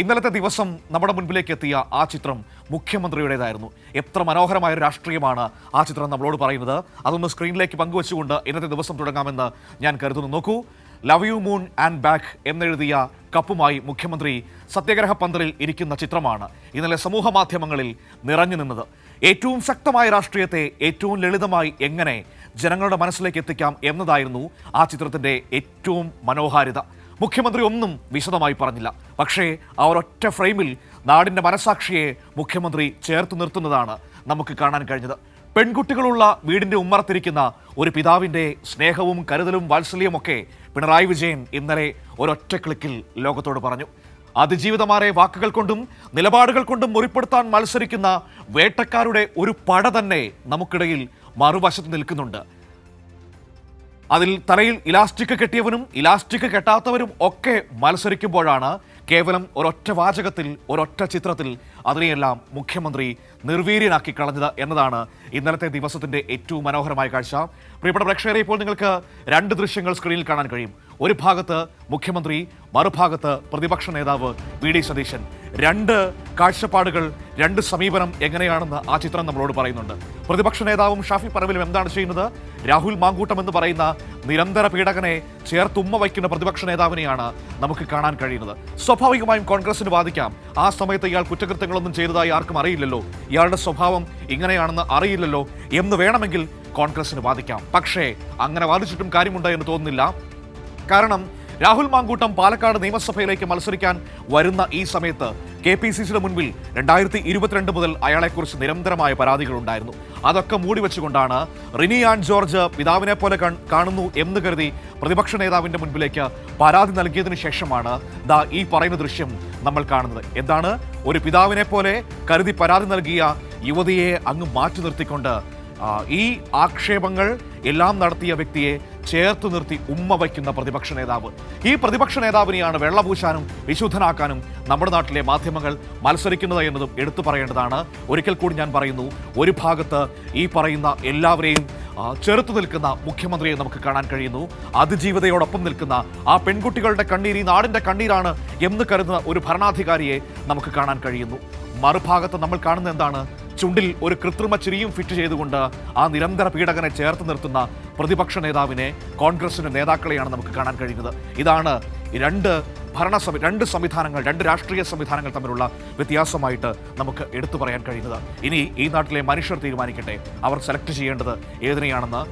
ഇന്നലത്തെ ദിവസം നമ്മുടെ മുൻപിലേക്ക് എത്തിയ ആ ചിത്രം മുഖ്യമന്ത്രിയുടേതായിരുന്നു. എത്ര മനോഹരമായ രാഷ്ട്രീയമാണ് ആ ചിത്രം നമ്മളോട് പറയുന്നത്. അതൊന്ന് സ്ക്രീനിലേക്ക് പങ്കുവച്ചുകൊണ്ട് ഇന്നത്തെ ദിവസം തുടങ്ങാമെന്ന് ഞാൻ കരുതുന്നു. നോക്കൂ love you moon and back എന്നെഴുതിയ കപ്പുമായി മുഖ്യമന്ത്രി സത്യാഗ്രഹ പന്തലിൽ ഇരിക്കുന്ന ചിത്രമാണ് ഇന്നലെ സമൂഹ മാധ്യമങ്ങളിൽ നിറഞ്ഞു നിന്നത്. ഏറ്റവും ശക്തമായ രാഷ്ട്രീയത്തെ ഏറ്റവും ലളിതമായി എങ്ങനെ ജനങ്ങളുടെ മനസ്സിലേക്ക് എത്തിക്കാം എന്നതായിരുന്നു ആ ചിത്രത്തിന്റെ ഏറ്റവും മനോഹാരിത. മുഖ്യമന്ത്രി ഒന്നും വിശദമായി പറഞ്ഞില്ല. പക്ഷേ ആ ഒരൊറ്റ ഫ്രെയിമിൽ നാടിന്റെ മനസാക്ഷിയെ മുഖ്യമന്ത്രി ചേർത്ത് നിർത്തുന്നതാണ് നമുക്ക് കാണാൻ കഴിഞ്ഞത്. പെൺകുട്ടികളുള്ള വീടിന്റെ ഉമ്മറത്തിരിക്കുന്ന ഒരു പിതാവിന്റെ സ്നേഹവും കരുതലും വാത്സല്യമൊക്കെ പിണറായി വിജയൻ ഇന്നലെ ഒരൊറ്റ ക്ലിക്കിൽ ലോകത്തോട് പറഞ്ഞു. അതിജീവിതമാരെ വാക്കുകൾ കൊണ്ടും നിലപാടുകൾ കൊണ്ടും മുറിപ്പെടുത്താൻ മത്സരിക്കുന്ന വേട്ടക്കാരുടെ ഒരു പട തന്നെ നമുക്കിടയിൽ മറുവശത്ത് നിൽക്കുന്നുണ്ട്. അതിൽ തലയിൽ ഇലാസ്റ്റിക് കെട്ടിയവനും ഇലാസ്റ്റിക് കെട്ടാത്തവരും ഒക്കെ മത്സരിക്കുമ്പോഴാണ് കേവലം ഒരൊറ്റ വാചകത്തിൽ ഒരൊറ്റ ചിത്രത്തിൽ അതിനെയെല്ലാം മുഖ്യമന്ത്രി നിർവീര്യനാക്കി കളഞ്ഞത് എന്നതാണ് ഇന്നലത്തെ ദിവസത്തിന്റെ ഏറ്റവും മനോഹരമായ കാഴ്ച. പ്രിയപ്പെട്ട പ്രേക്ഷകരെ ഇപ്പോൾ നിങ്ങൾക്ക് രണ്ട് ദൃശ്യങ്ങൾ സ്ക്രീനിൽ കാണാൻ കഴിയും. ഒരു ഭാഗത്ത് മുഖ്യമന്ത്രി മറുഭാഗത്ത് പ്രതിപക്ഷ നേതാവ് വി ഡി സതീശൻ. രണ്ട് കാഴ്ചപ്പാടുകൾ രണ്ട് സമീപനം എങ്ങനെയാണെന്ന് ആ ചിത്രം നമ്മളോട് പറയുന്നുണ്ട്. പ്രതിപക്ഷ നേതാവും ഷാഫി പറമ്പിലും എന്താണ് ചെയ്യുന്നത്? രാഹുൽ മാങ്കൂട്ടം എന്ന് പറയുന്ന നിരന്തര പീഡകനെ ചേർത്തുമ്മ വയ്ക്കുന്ന പ്രതിപക്ഷ നേതാവിനെയാണ് നമുക്ക് കാണാൻ കഴിയുന്നത്. സ്വാഭാവികമായും കോൺഗ്രസിന് വാദിക്കാം. ആ സമയത്ത് ഇയാൾ കുറ്റകൃത്യങ്ങളൊന്നും ചെയ്തതായി ആർക്കും അറിയില്ലല്ലോ. ഇയാളുടെ സ്വഭാവം ഇങ്ങനെയാണെന്ന് അറിയില്ലല്ലോ എന്ന് വേണമെങ്കിൽ കോൺഗ്രസിന് വാദിക്കാം. പക്ഷേ അങ്ങനെ വാദിച്ചിട്ടും കാര്യമുണ്ട് എന്ന് തോന്നുന്നില്ല. കാരണം രാഹുൽ മാങ്കൂട്ടം പാലക്കാട് നിയമസഭയിലേക്ക് മത്സരിക്കാൻ വരുന്ന ഈ സമയത്ത് കെ പി സി സിയുടെ മുൻപിൽ രണ്ടായിരത്തി ഇരുപത്തിരണ്ട് മുതൽ അയാളെക്കുറിച്ച് നിരന്തരമായ പരാതികളുണ്ടായിരുന്നു. അതൊക്കെ മൂടി വെച്ചുകൊണ്ടാണ് റിനി ആൻ ജോർജ് പിതാവിനെ പോലെ കാണുന്നു എന്ന് കരുതി പ്രതിപക്ഷ നേതാവിന്റെ മുൻപിലേക്ക് പരാതി നൽകിയതിനു ശേഷമാണ് ദാ ഈ പറയുന്ന ദൃശ്യം നമ്മൾ കാണുന്നത്. എന്താണ്? ഒരു പിതാവിനെ പോലെ കരുതി പരാതി നൽകിയ യുവതിയെ അങ്ങ് മാറ്റി നിർത്തിക്കൊണ്ട് ഈ ആക്ഷേപങ്ങൾ എല്ലാം നടത്തിയ വ്യക്തിയെ ചേർത്ത് നിർത്തി ഉമ്മ വയ്ക്കുന്ന പ്രതിപക്ഷ നേതാവ്. ഈ പ്രതിപക്ഷ നേതാവിനെയാണ് വെള്ളപൂശാനും വിശുദ്ധനാക്കാനും നമ്മുടെ നാട്ടിലെ മാധ്യമങ്ങൾ മത്സരിക്കുന്നത് എന്നതും എടുത്തു പറയേണ്ടതാണ്. ഒരിക്കൽ കൂടി ഞാൻ പറയുന്നു ഒരു ഭാഗത്ത് ഈ പറയുന്ന എല്ലാവരെയും ചെറുത്ത് നിൽക്കുന്ന മുഖ്യമന്ത്രിയെ നമുക്ക് കാണാൻ കഴിയുന്നു. അതിജീവിതയോടൊപ്പം നിൽക്കുന്ന ആ പെൺകുട്ടികളുടെ കണ്ണീർ ഈ നാടിന്റെ കണ്ണീരാണ് എന്ന് കരുതുന്ന ഒരു ഭരണാധികാരിയെ നമുക്ക് കാണാൻ കഴിയുന്നു. മറുഭാഗത്ത് നമ്മൾ കാണുന്ന എന്താണ്? ചുണ്ടിൽ ഒരു കൃത്രിമ ചിരിയും ഫിറ്റ് ചെയ്തുകൊണ്ട് ആ നിരന്തര പീഡകനെ ചേർത്ത് നിർത്തുന്ന പ്രതിപക്ഷ നേതാവിനെ കോൺഗ്രസിന്റെ നേതാക്കളെയാണ് നമുക്ക് കാണാൻ കഴിയുന്നത്. ഇതാണ് രണ്ട് ഭരണ സംവി രണ്ട് സംവിധാനങ്ങൾ രണ്ട് രാഷ്ട്രീയ സംവിധാനങ്ങൾ തമ്മിലുള്ള വ്യത്യാസമായിട്ട് നമുക്ക് എടുത്തു പറയാൻ കഴിയുന്നത്. ഇനി ഈ നാട്ടിലെ മനുഷ്യർ തീരുമാനിക്കട്ടെ. അവർ സെലക്ട് ചെയ്യേണ്ടത് ഏതിനെയാണെന്ന്